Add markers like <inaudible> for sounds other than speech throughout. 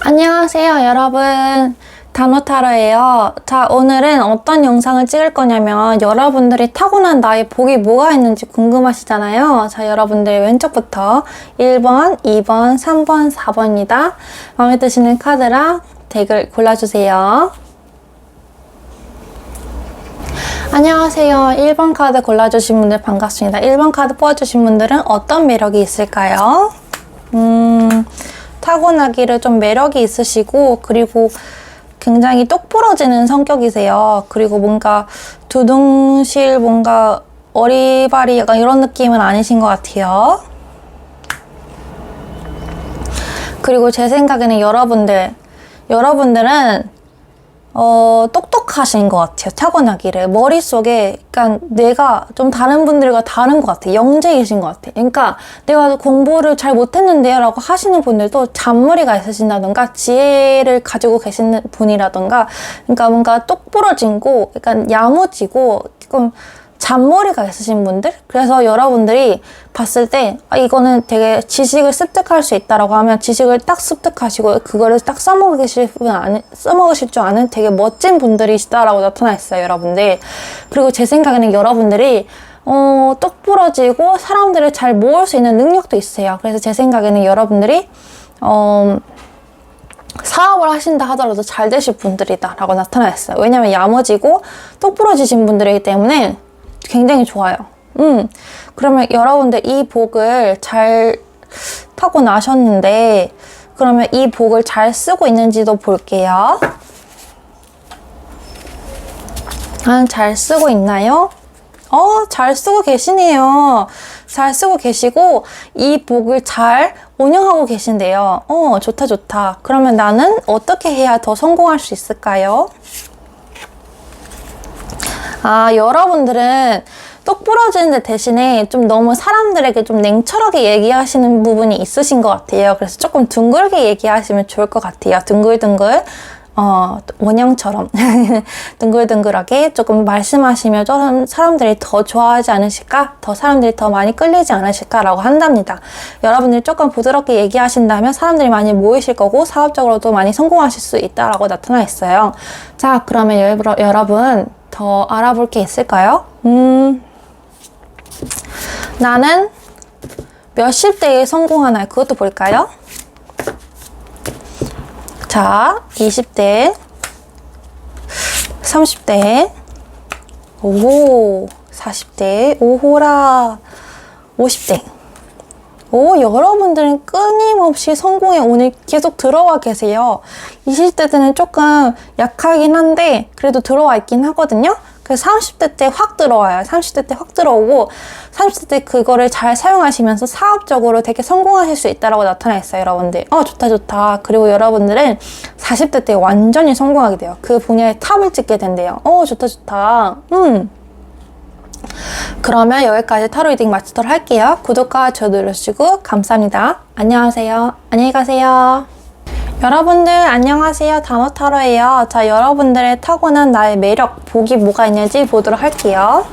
안녕하세요, 여러분. 단호타로예요. 자, 오늘은 어떤 영상을 찍을 거냐면 여러분들이 타고난 나의 복이 뭐가 있는지 궁금하시잖아요. 자, 여러분들 왼쪽부터 1번, 2번, 3번, 4번이다. 마음에 드시는 카드랑 덱을 골라주세요. 안녕하세요. 1번 카드 골라주신 분들 반갑습니다. 1번 카드 뽑아주신 분들은 어떤 매력이 있을까요? 음, 타고나기를 좀 매력이 있으시고, 그리고 굉장히 똑부러지는 성격이세요. 그리고 뭔가 두둥실, 뭔가 어리바리 약간 이런 느낌은 아니신 것 같아요. 그리고 제 생각에는 여러분들, 여러분들은 어, 똑똑하신 것 같아요. 타고나기를. 머릿속에, 그러니까 내가 좀 다른 분들과 다른 것 같아요. 영재이신 것 같아요. 그러니까 내가 공부를 잘 못했는데요. 라고 하시는 분들도 잔머리가 있으신다던가 지혜를 가지고 계시는 분이라던가 그러니까 뭔가 똑부러진고 약간 야무지고 조금 잔머리가 있으신 분들? 그래서 여러분들이 봤을 때, 아, 이거는 되게 지식을 습득할 수 있다라고 하면 지식을 딱 습득하시고, 그거를 딱 써먹으실 분 아는, 써먹으실 줄 아는 되게 멋진 분들이시다라고 나타나 있어요, 여러분들. 그리고 제 생각에는 여러분들이, 어, 똑부러지고 사람들을 잘 모을 수 있는 능력도 있어요. 그래서 제 생각에는 여러분들이, 어, 사업을 하신다 하더라도 잘 되실 분들이다라고 나타나 있어요. 왜냐면 야무지고 똑부러지신 분들이기 때문에 굉장히 좋아요. 음, 그러면 여러분들 이 복을 잘 타고 나셨는데, 그러면 이 복을 잘 쓰고 있는지도 볼게요. 아, 잘 쓰고 있나요? 어, 잘 쓰고 계시네요. 잘 쓰고 계시고, 이 복을 잘 운영하고 계신데요. 어, 좋다, 좋다. 그러면 나는 어떻게 해야 더 성공할 수 있을까요? 아, 여러분들은 똑 부러지는 대신에 좀 너무 사람들에게 좀 냉철하게 얘기하시는 부분이 있으신 것 같아요. 그래서 조금 둥글게 얘기하시면 좋을 것 같아요. 둥글둥글. 어, 원형처럼 <laughs> 둥글둥글하게 조금 말씀하시면 좀 사람들이 더 좋아하지 않으실까? 더 사람들이 더 많이 끌리지 않으실까라고 한답니다. 여러분들이 조금 부드럽게 얘기하신다면 사람들이 많이 모이실 거고 사업적으로도 많이 성공하실 수 있다라고 나타나 있어요. 자, 그러면 여, 여러분 더 알아볼 게 있을까요? 음, 나는 몇십 대에 성공하나요? 그것도 볼까요? 자, 20대, 30대, 오, 40대, 오호라, 50대. 오, 여러분들은 끊임없이 성공에 오늘 계속 들어와 계세요. 20대 때는 조금 약하긴 한데, 그래도 들어와 있긴 하거든요? 그래서 30대 때 확 들어와요. 30대 때 확 들어오고 30대 때 그거를 잘 사용하시면서 사업적으로 되게 성공하실 수 있다라고 나타나 있어요, 여러분들. 어, 좋다, 좋다. 그리고 여러분들은 40대 때 완전히 성공하게 돼요. 그 분야에 탑을 찍게 된대요. 어, 좋다, 좋다. 음. 그러면 여기까지 타로 리딩 마치도록 할게요. 구독과 좋아요 눌러주시고 감사합니다. 안녕하세요. 안녕히 가세요. 여러분들 안녕하세요 단어타로예요 자 여러분들의 타고난 나의 매력 복이 뭐가 있는지 보도록 할게요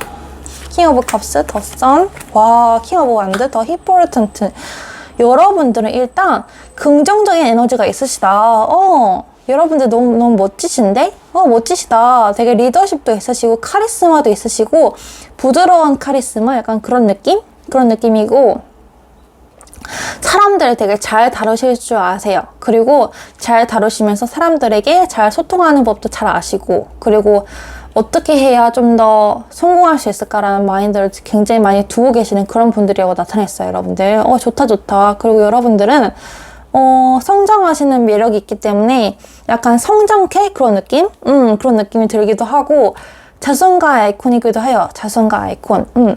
킹 오브 컵스 더선와킹 오브 완드 더 히포르턴트 여러분들은 일단 긍정적인 에너지가 있으시다 어 여러분들 너무 너무 멋지신데 어 멋지시다 되게 리더십도 있으시고 카리스마도 있으시고 부드러운 카리스마 약간 그런 느낌 그런 느낌이고 사람들을 되게 잘 다루실 줄 아세요. 그리고 잘 다루시면서 사람들에게 잘 소통하는 법도 잘 아시고, 그리고 어떻게 해야 좀 더 성공할 수 있을까라는 마인드를 굉장히 많이 두고 계시는 그런 분들이라고 나타냈어요, 여러분들. 어, 좋다, 좋다. 그리고 여러분들은, 어, 성장하시는 매력이 있기 때문에 약간 성장캐? 그런 느낌? 음, 그런 느낌이 들기도 하고, 자손과 아이콘이기도 해요. 자손과 아이콘. 음.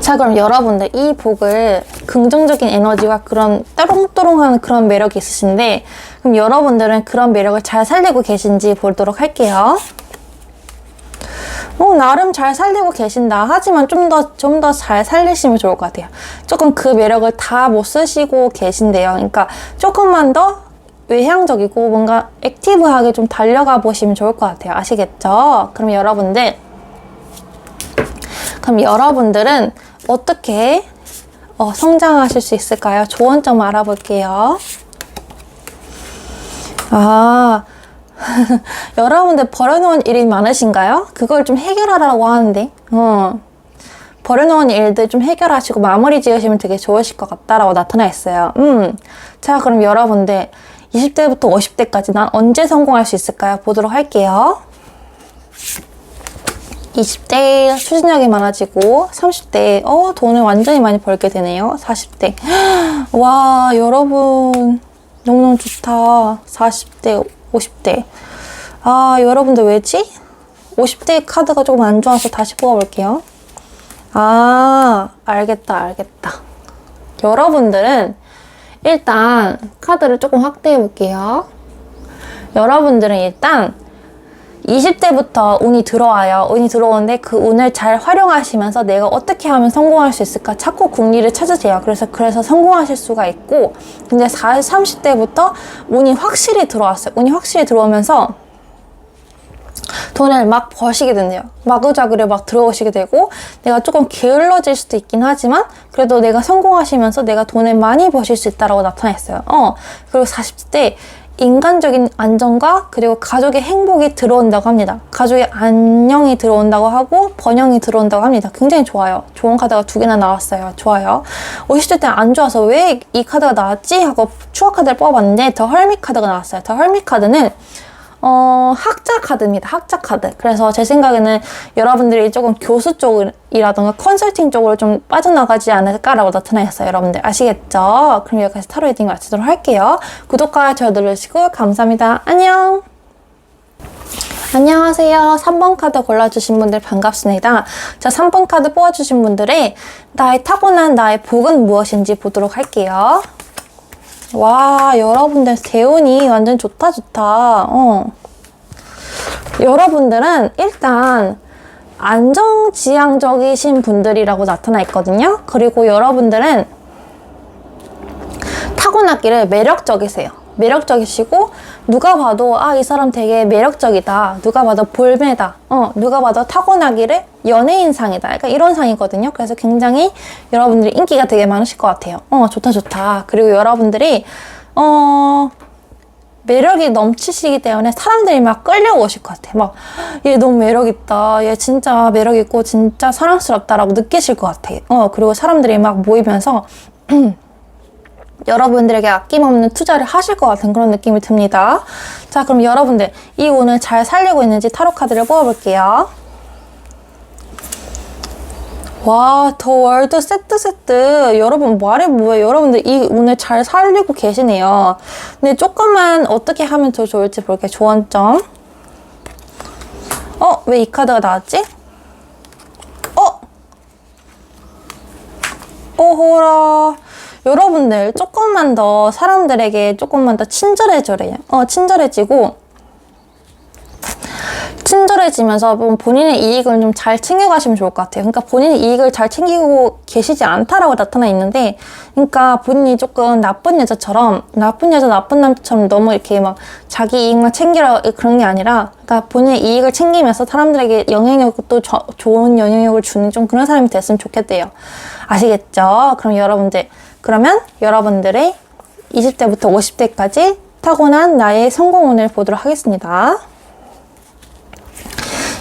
자 그럼 여러분들 이 복을 긍정적인 에너지와 그런 또롱또롱한 그런 매력이 있으신데 그럼 여러분들은 그런 매력을 잘 살리고 계신지 보도록 할게요. 어, 나름 잘 살리고 계신다. 하지만 좀 더, 좀 더 잘 살리시면 좋을 것 같아요. 조금 그 매력을 다 못 쓰시고 계신데요. 그러니까 조금만 더 외향적이고 뭔가 액티브하게 좀 달려가 보시면 좋을 것 같아요. 아시겠죠? 그럼 여러분들, 그럼 여러분들은 어떻게 어, 성장하실 수 있을까요? 조언 좀 알아볼게요. 아, <laughs> 여러분들 버려놓은 일이 많으신가요? 그걸 좀 해결하라고 하는데, 어. 버려놓은 일들 좀 해결하시고 마무리 지으시면 되게 좋으실 것 같다라고 나타나 있어요. 음. 자, 그럼 여러분들 20대부터 50대까지 난 언제 성공할 수 있을까요? 보도록 할게요. 20대 추진력이 많아지고 30대 어 돈을 완전히 많이 벌게 되네요. 40대 <gasps> 와 여러분 너무너무 좋다. 40대 50대 아 여러분들 왜지? 50대 카드가 조금 안 좋아서 다시 뽑아볼게요. 아 알겠다 알겠다. 여러분들은 일단 카드를 조금 확대해 볼게요. 여러분들은 일단 20대부터 운이 들어와요. 운이 들어오는데 그 운을 잘 활용하시면서 내가 어떻게 하면 성공할 수 있을까 자꾸 궁리를 찾으세요. 그래서 그래서 성공하실 수가 있고 근데 40, 30대부터 운이 확실히 들어왔어요. 운이 확실히 들어오면서 돈을 막 버시게 된대요. 마구자구를 막 들어오시게 되고 내가 조금 게을러질 수도 있긴 하지만 그래도 내가 성공하시면서 내가 돈을 많이 버실 수 있다라고 나타냈어요. 어 그리고 40대 인간적인 안정과 그리고 가족의 행복이 들어온다고 합니다. 가족의 안녕이 들어온다고 하고 번영이 들어온다고 합니다. 굉장히 좋아요. 좋은 카드가 두 개나 나왔어요. 좋아요. 50대 때 안 좋아서 왜 이 카드가 나왔지? 하고 추억 카드를 뽑아봤는데 더 헐미 카드가 나왔어요. 더 헐미 카드는 어, 학자 카드입니다. 학자 카드. 그래서 제 생각에는 여러분들이 조금 교수 쪽이라던가 컨설팅 쪽으로 좀 빠져나가지 않을까라고 나타나있어요. 여러분들 아시겠죠? 그럼 여기까지 타로 헤딩 마치도록 할게요. 구독과 좋아요 눌러주시고 감사합니다. 안녕! 안녕하세요. 3번 카드 골라주신 분들 반갑습니다. 자, 3번 카드 뽑아주신 분들의 나의 타고난 나의 복은 무엇인지 보도록 할게요. 와, 여러분들 대운이 완전 좋다, 좋다. 어. 여러분들은 일단 안정지향적이신 분들이라고 나타나 있거든요. 그리고 여러분들은 타고났기를 매력적이세요. 매력적이시고 누가 봐도 아 이 사람 되게 매력적이다. 누가 봐도 볼매다. 어 누가 봐도 타고나기를 연예인상이다. 약간 이런 상이거든요. 그래서 굉장히 여러분들이 인기가 되게 많으실 것 같아요. 어 좋다 좋다. 그리고 여러분들이 어 매력이 넘치시기 때문에 사람들이 막 끌려오실 것 같아요. 막, 얘 너무 매력있다. 얘 진짜 매력있고 진짜 사랑스럽다라고 느끼실 것 같아요. 어, 그리고 사람들이 막 모이면서 <clears throat> 여러분들에게 아낌없는 투자를 하실 것 같은 그런 느낌이 듭니다. 자, 그럼 여러분들 이 오늘 잘 살리고 있는지 타로 카드를 뽑아볼게요. 와, 더 월드 세트 세트. 여러분, 말이 뭐예요? 여러분들 이 오늘 잘 살리고 계시네요. 근데 조금만 어떻게 하면 더 좋을지 볼게요. 조언점. 어, 왜 이 카드가 나왔지? 어? 오호라. 여러분들 조금만 더 사람들에게 조금만 더 친절해져래요. 어, 친절해지고 친절해지면서 본인의 이익을 좀 잘 챙겨가시면 좋을 것 같아요. 그러니까 본인의 이익을 잘 챙기고 계시지 않다라고 나타나 있는데, 그러니까 본인이 조금 나쁜 여자처럼, 나쁜 여자, 나쁜 남자처럼 너무 이렇게 막 자기 이익만 챙기라 그런 게 아니라, 그러니까 본인의 이익을 챙기면서 사람들에게 영향력도 저, 좋은 영향력을 주는 좀 그런 사람이 됐으면 좋겠대요. 아시겠죠? 그럼 여러분들, 그러면 여러분들의 20대부터 50대까지 타고난 나의 성공운을 보도록 하겠습니다.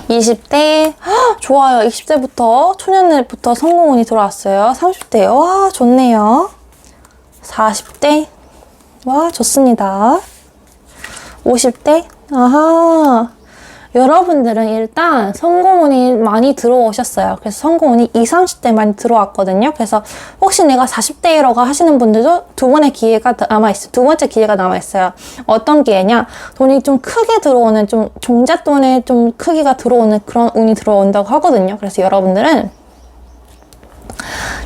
20대 헉, 좋아요. 20대부터 초년부터 성공운이 들어왔어요. 30대 와 좋네요. 40대 와 좋습니다. 50대 아하 여러분들은 일단 성공운이 많이 들어오셨어요. 그래서 성공운이 20, 30대 많이 들어왔거든요. 그래서 혹시 내가 40대라고 하시는 분들도 두 번의 기회가 남아있어요. 두 번째 기회가 남아있어요. 어떤 기회냐? 돈이 좀 크게 들어오는, 좀 종잣돈에 좀 크기가 들어오는 그런 운이 들어온다고 하거든요. 그래서 여러분들은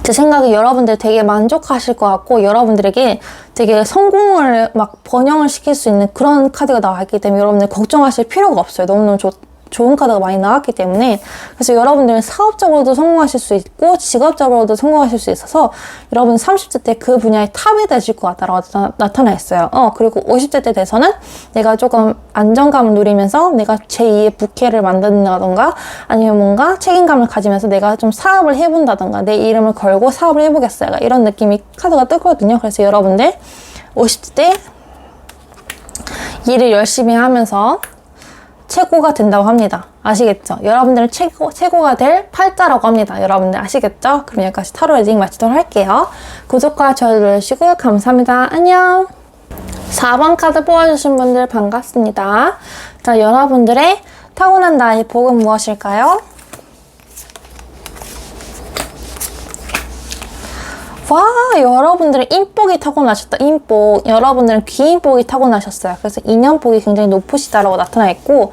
제 생각에 여러분들 되게 만족하실 것 같고 여러분들에게 되게 성공을 막 번영을 시킬 수 있는 그런 카드가 나왔기 때문에 여러분들 걱정하실 필요가 없어요. 너무너무 좋, 좋은 카드가 많이 나왔기 때문에 그래서 여러분들은 사업적으로도 성공하실 수 있고 직업적으로도 성공하실 수 있어서 여러분 30대 때 그 분야의 탑이 되실 것 같다라고 나타나 있어요. 어 그리고 50대 때 돼서는 내가 조금 안정감을 누리면서 내가 제2의 부캐를 만든다던가 아니면 뭔가 책임감을 가지면서 내가 좀 사업을 해본다던가 내 이름을 걸고 사업을 해보겠어요. 이런 느낌이 카드가 뜨거든요. 그래서 여러분들 50대 때 일을 열심히 하면서 최고가 된다고 합니다. 아시겠죠? 여러분들은 최고, 최고가 될 팔자라고 합니다. 여러분들 아시겠죠? 그럼 여기까지 타로 리딩 마치도록 할게요. 구독과 좋아요 눌러주시고 감사합니다. 안녕! 4번 카드 뽑아주신 분들 반갑습니다. 자, 여러분들의 타고난 나의 복은 무엇일까요? 와, 여러분들은 인복이 타고나셨다. 인복. 여러분들은 귀인복이 타고나셨어요. 그래서 인연복이 굉장히 높으시다라고 나타나 있고,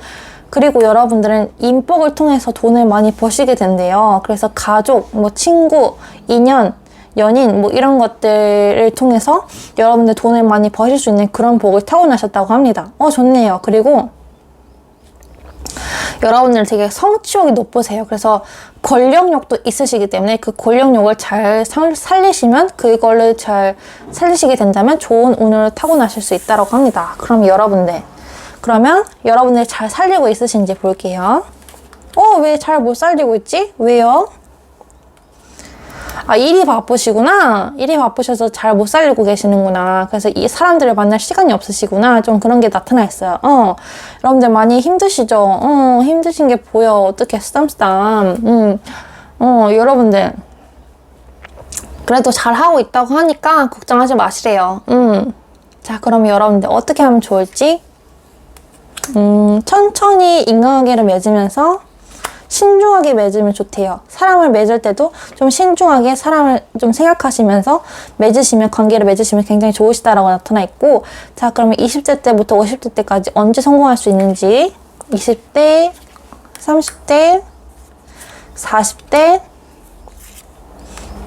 그리고 여러분들은 인복을 통해서 돈을 많이 버시게 된대요. 그래서 가족, 뭐 친구, 인연, 연인, 뭐 이런 것들을 통해서 여러분들 돈을 많이 버실 수 있는 그런 복을 타고나셨다고 합니다. 어, 좋네요. 그리고 여러분들 되게 성취욕이 높으세요. 그래서 권력욕도 있으시기 때문에 그 권력욕을 잘 살- 살리시면 그걸를 잘 살리시게 된다면 좋은 운을 타고나실 수 있다고 합니다. 그럼 여러분들 그러면 여러분들 잘 살리고 있으신지 볼게요. 어, 왜 잘 못 살리고 있지? 왜요? 아, 일이 바쁘시구나. 일이 바쁘셔서 잘 못 살리고 계시는구나. 그래서 이 사람들을 만날 시간이 없으시구나. 좀 그런 게 나타나 있어요. 어. 여러분들 많이 힘드시죠? 어, 힘드신 게 보여. 어떻게 쓰담쓰담. 음. 어, 여러분들. 그래도 잘 하고 있다고 하니까 걱정하지 마시래요. 음. 자, 그럼 여러분들 어떻게 하면 좋을지? 음, 천천히 인간관계를 맺으면서 신중하게 맺으면 좋대요. 사람을 맺을 때도 좀 신중하게 사람을 좀 생각하시면서 맺으시면, 관계를 맺으시면 굉장히 좋으시다라고 나타나 있고, 자, 그러면 20대 때부터 50대 때까지 언제 성공할 수 있는지, 20대, 30대, 40대,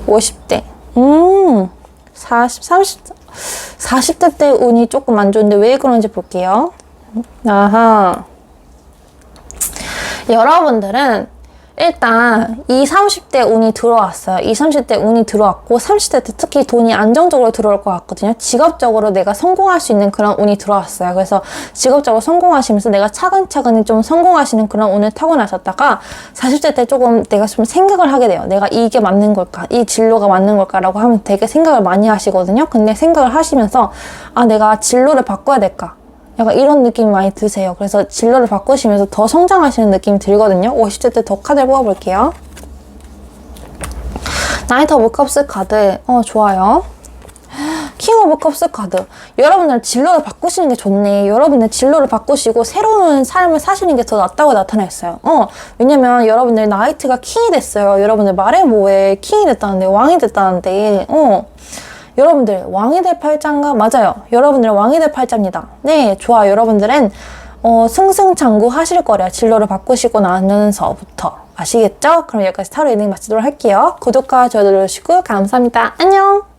50대. 음, 40, 30, 40대 때 운이 조금 안 좋은데 왜 그런지 볼게요. 아하. 여러분들은 일단 이 30대 운이 들어왔어요. 이 30대 운이 들어왔고 30대 때 특히 돈이 안정적으로 들어올 것 같거든요. 직업적으로 내가 성공할 수 있는 그런 운이 들어왔어요. 그래서 직업적으로 성공하시면서 내가 차근차근히 좀 성공하시는 그런 운을 타고나셨다가 40대 때 조금 내가 좀 생각을 하게 돼요. 내가 이게 맞는 걸까? 이 진로가 맞는 걸까라고 하면 되게 생각을 많이 하시거든요. 근데 생각을 하시면서 아 내가 진로를 바꿔야 될까? 약간 이런 느낌이 많이 드세요. 그래서 진로를 바꾸시면서 더 성장하시는 느낌이 들거든요. 50대 때 더 카드를 뽑아볼게요. 나이트 오브 컵스 카드. 어, 좋아요. 킹 오브 컵스 카드. 여러분들 진로를 바꾸시는 게 좋네. 여러분들 진로를 바꾸시고 새로운 삶을 사시는 게 더 낫다고 나타나 있어요. 어, 왜냐면 여러분들 나이트가 킹이 됐어요. 여러분들 말해 뭐해. 킹이 됐다는데, 왕이 됐다는데, 어. 여러분들 왕이 될 팔자인가? 맞아요. 여러분들 왕이 될 팔자입니다. 네, 좋아. 여러분들은 어, 승승장구 하실 거래요. 진로를 바꾸시고 나면서부터. 아시겠죠? 그럼 여기까지 타로 리딩 마치도록 할게요. 구독과 좋아요 눌러주시고 감사합니다. 안녕!